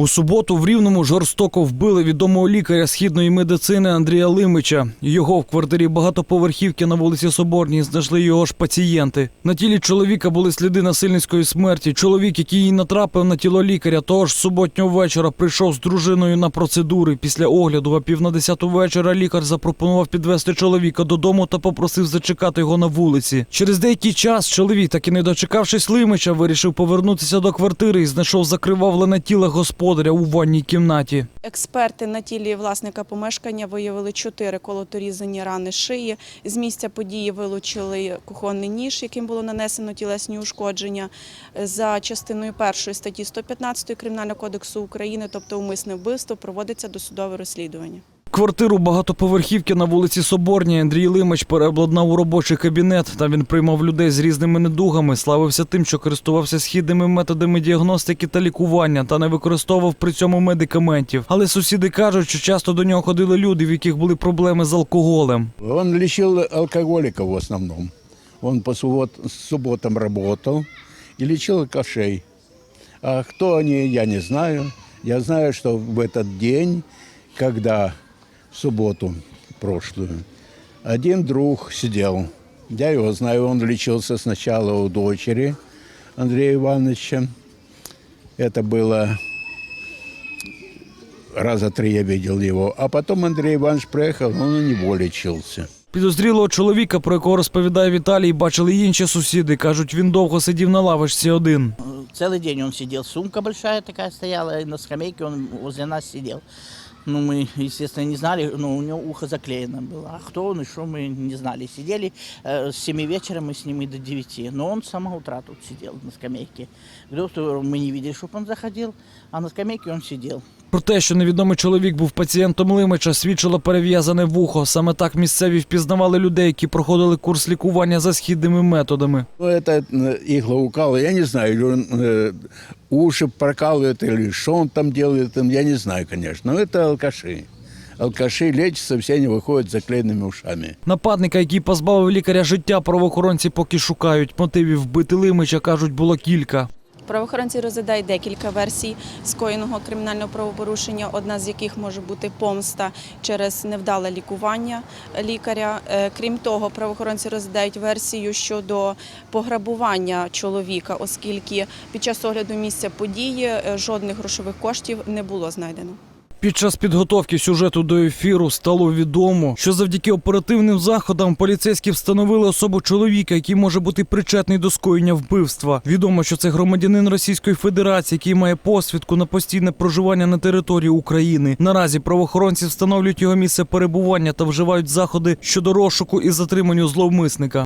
У суботу в Рівному жорстоко вбили відомого лікаря східної медицини Андрія Лимича. Його в квартирі багатоповерхівки на вулиці Соборній знайшли його ж пацієнти. На тілі чоловіка були сліди насильницької смерті. Чоловік, який і натрапив на тіло лікаря, того ж суботнього вечора прийшов з дружиною на процедури. Після огляду, а пів на десяту вечора лікар запропонував підвести чоловіка додому та попросив зачекати його на вулиці. Через деякий час чоловік, так і не дочекавшись Лимича, вирішив повернутися до квартири і знайшов закривавлене тіло господаря у ванній кімнаті. Експерти на тілі власника помешкання виявили чотири колоторізані рани шиї. З місця події вилучили кухонний ніж, яким було нанесено тілесні ушкодження. За частиною першої статті 115 Кримінального кодексу України, тобто умисне вбивство, проводиться досудове розслідування. Квартиру багатоповерхівки на вулиці Соборній Андрій Лимич переобладнав у робочий кабінет. Там він приймав людей з різними недугами, славився тим, що користувався східними методами діагностики та лікування та не використовував при цьому медикаментів. Але сусіди кажуть, що часто до нього ходили люди, в яких були проблеми з алкоголем. Он лечил алкоголиков в основном. Он по суббот, субботам работал и лечил алкашей. А кто они, я не знаю. Я знаю, что в этот день, когда в субботу прошлую, один друг сидел. Я его знаю, он лечился сначала у дочери Андрея Ивановича. Это было раза три я видел его. А потом Андрей Иванович приехал, он у него лечился. Підозрілого чоловіка, про якого розповідає Віталій, бачили й інші сусіди. кажуть, він довго сидів на лавочці один. Целый день он сидел, сумка большая такая стояла, и на скамейке он возле нас сидел. Ну, мы, естественно, не знали, но у него ухо заклеено было. А кто он и что, мы не знали. Сидели э, с 7 вечера, мы с ним и до 9. Но он с самого утра тут сидел на скамейке. Говорил, что мы не видели, чтобы он заходил, а на скамейке он сидел. Про те, що невідомий чоловік був пацієнтом Лимича, свідчило перев'язане вухо. Саме так місцеві впізнавали людей, які проходили курс лікування за східними методами. Ну, это э, иглоукал, я не знаю, или он э, уши прокалывает, или что он там делает, там, я не знаю, конечно. Но это алкаши. Алкаши лечатся, все они выходят с заклеенными ушами. Нападника, який позбавив лікаря життя, правоохоронці поки шукають. Мотивів вбити Лимича, кажуть, було кілька. Правоохоронці розглядають декілька версій скоєного кримінального правопорушення, одна з яких може бути помста через невдале лікування лікаря. Е, Крім того, правоохоронці розглядають версію щодо пограбування чоловіка, оскільки під час огляду місця події е, жодних грошових коштів не було знайдено. Під час підготовки сюжету до ефіру стало відомо, що завдяки оперативним заходам поліцейські встановили особу чоловіка, який може бути причетний до скоєння вбивства. Відомо, що це громадянин Російської Федерації, який має посвідку на постійне проживання на території України. Наразі правоохоронці встановлюють його місце перебування та вживають заходи щодо розшуку і затриманню зловмисника.